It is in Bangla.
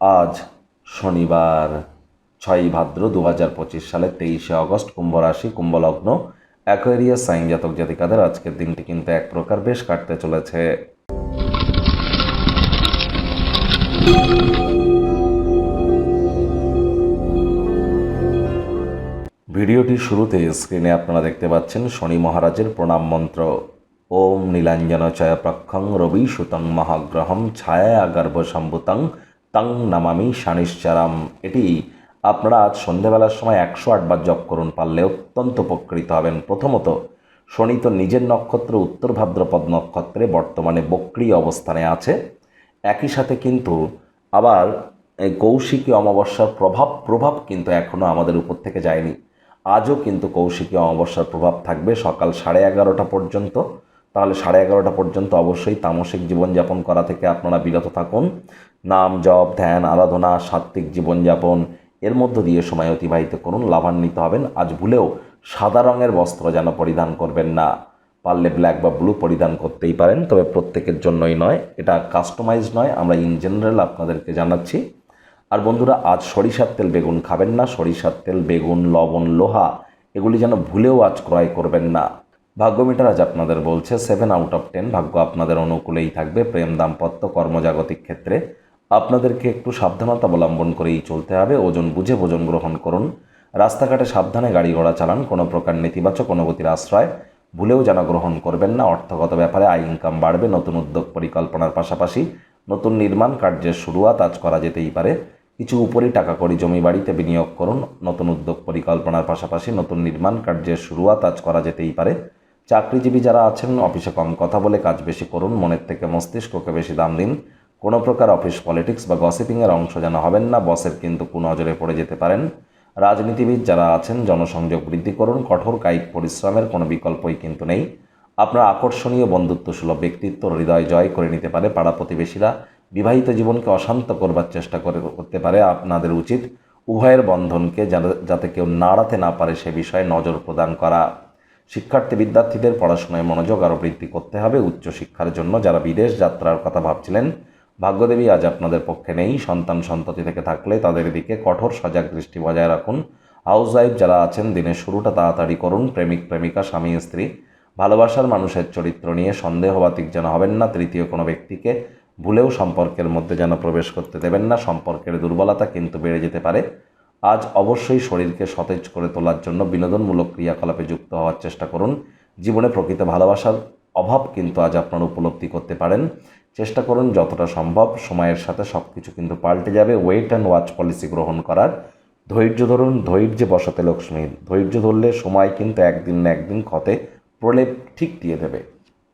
আজ শনিবার, ছয়ই ভাদ্র দু হাজার পঁচিশ সালের তেইশে অগস্ট কুম্ভ রাশি কুম্ভলগ্ন অ্যাকোয়ারিয়াস সাইন জাতক জাতিকাদের আজকের দিনটি কিন্তু এক প্রকার বেশ কাটতে চলেছে। ভিডিওটির শুরুতে স্ক্রিনে আপনারা দেখতে পাচ্ছেন শনি মহারাজের প্রণাম মন্ত্র। ওম নীলাঞ্জন চয় প্রক্ষং রবি সুতং মহাগ্রহম ছায়া গর্ভ সম্ভুতং তং নামামি সানিশ্চারাম এটি আপনারা আজ সন্ধেবেলার সময় একশো আটবার জপ করুন, পারলে অত্যন্ত উপকৃত হবেন। প্রথমত, শনি তো নিজের নক্ষত্র উত্তর ভাদ্রপদ নক্ষত্রে বর্তমানে বক্রি অবস্থানে আছে। একই সাথে কিন্তু আবার এই কৌশিকী অমাবস্যার প্রভাব প্রভাব কিন্তু এখনও আমাদের উপর থেকে যায়নি। আজও কিন্তু কৌশিকী অমাবস্যার প্রভাব থাকবে সকাল সাড়ে এগারোটা পর্যন্ত। তাহলে সাড়ে এগারোটা পর্যন্ত অবশ্যই তামসিক জীবনযাপন করা থেকে আপনারা বিরত থাকুন। নাম, জপ, ধ্যান, আরাধনা, সাত্ত্বিক জীবনযাপন, এর মধ্য দিয়ে সময় অতিবাহিত করুন, লাভান্বিত হবেন। আজ ভুলেও সাদা রঙের বস্ত্র যেন পরিধান করবেন না। পারলে ব্ল্যাক বা ব্লু পরিধান করতেই পারেন, তবে প্রত্যেকের জন্যই নয়। এটা কাস্টমাইজ নয়, আমরা ইন জেনারেল আপনাদেরকে জানাচ্ছি। আর বন্ধুরা, আজ সরিষার তেল বেগুন খাবেন না। সরিষার তেল, বেগুন, লবণ, লোহা, এগুলি যেন ভুলেও আজ ক্রয় করবেন না। ভাগ্য মিটার আজ আপনাদের বলছে সেভেন আউট অফ টেন ভাগ্য আপনাদের অনুকূলেই থাকবে, প্রেম দাম্পত্য কর্মজাগতিক ক্ষেত্রে। আপনাদেরকে একটু সাবধানতা অবলম্বন করেই চলতে হবে, ওজন বুঝে ভোজন গ্রহণ করুন। রাস্তাঘাটে সাবধানে গাড়ি ঘোড়া চালান, কোনো প্রকার নেতিবাচক অনুভূতির আশ্রয়। ভুলেও যেন গ্রহণ করবেন না, অর্থগত ব্যাপারে আয় ইনকাম বাড়বে, নতুন উদ্যোগ পরিকল্পনার পাশাপাশি নতুন নির্মাণ কার্যের শুরুয়াত আজ করা যেতেই পারে। কিছু উপরই টাকা করি জমি বাড়িতে বিনিয়োগ করুন, নতুন উদ্যোগ পরিকল্পনার পাশাপাশি নতুন নির্মাণ কার্যের শুরুয়াত আজ করা যেতেই পারে। চাকরিজীবী যারা আছেন, অফিসে কম কথা বলে কাজ বেশি করুন, মনের থেকে মস্তিষ্ককে বেশি দাম দিন। কোনো প্রকার অফিস পলিটিক্স বা গসিপিংয়ের অংশ যেন হবেন না, বসের কিন্তু কুনজরে পড়ে যেতে পারেন। রাজনীতিবিদ যারা আছেন, জনসংযোগ বৃদ্ধি করুন, কঠোর কায়িক পরিশ্রমের কোনো বিকল্পই কিন্তু নেই। আপনার আকর্ষণীয় বন্ধুত্বসুলভ ব্যক্তিত্ব হৃদয় জয় করে নিতে পারে পাড়া প্রতিবেশীরা। বিবাহিত জীবনকে অশান্ত করবার চেষ্টা করে করতে পারে আপনাদের উচিত উভয়ের বন্ধনকে যাতে- কেউ নাড়াতে না পারে সে বিষয়ে নজর প্রদান করা। শিক্ষার্থী বিদ্যার্থীদের পড়াশোনায় মনোযোগ আরও বৃদ্ধি করতে হবে উচ্চশিক্ষার জন্য যারা বিদেশ যাত্রার কথা ভাবছিলেন। ভাগ্যদেবী, আজ আপনাদের পক্ষে নেই। সন্তান সন্ততি থেকে থাকলে তাদের দিকে কঠোর সজাগ দৃষ্টি বজায় রাখুন। হাউস ওয়াইফ যারা আছেন, দিনের শুরুটা তাড়াতাড়ি করুন। প্রেমিক, প্রেমিকা, স্বামী, স্ত্রী, ভালোবাসার মানুষের চরিত্র নিয়ে সন্দেহবাতিক যেন হবেন না। তৃতীয় কোনো ব্যক্তিকে ভুলেও সম্পর্কের মধ্যে যেন প্রবেশ করতে দেবেন না। সম্পর্কের দুর্বলতা কিন্তু বেড়ে যেতে পারে। আজ অবশ্যই শরীরকে সতেজ করে তোলার জন্য বিনোদনমূলক ক্রিয়াকলাপে যুক্ত হওয়ার চেষ্টা করুন। জীবনে প্রকৃত ভালোবাসার অভাব কিন্তু আজ আপনারা উপলব্ধি করতে পারেন। চেষ্টা করুন যতটা সম্ভব সময়ের সাথে সব কিছু কিন্তু পাল্টে যাবে। ওয়েট অ্যান্ড ওয়াচ পলিসি গ্রহণ করার। ধৈর্য ধরুন, ধৈর্যে বসাতে লক্ষ্মী। ধৈর্য ধরলে সময় কিন্তু একদিন না একদিন ক্ষতে প্রলেপ ঠিক দিয়ে দেবে।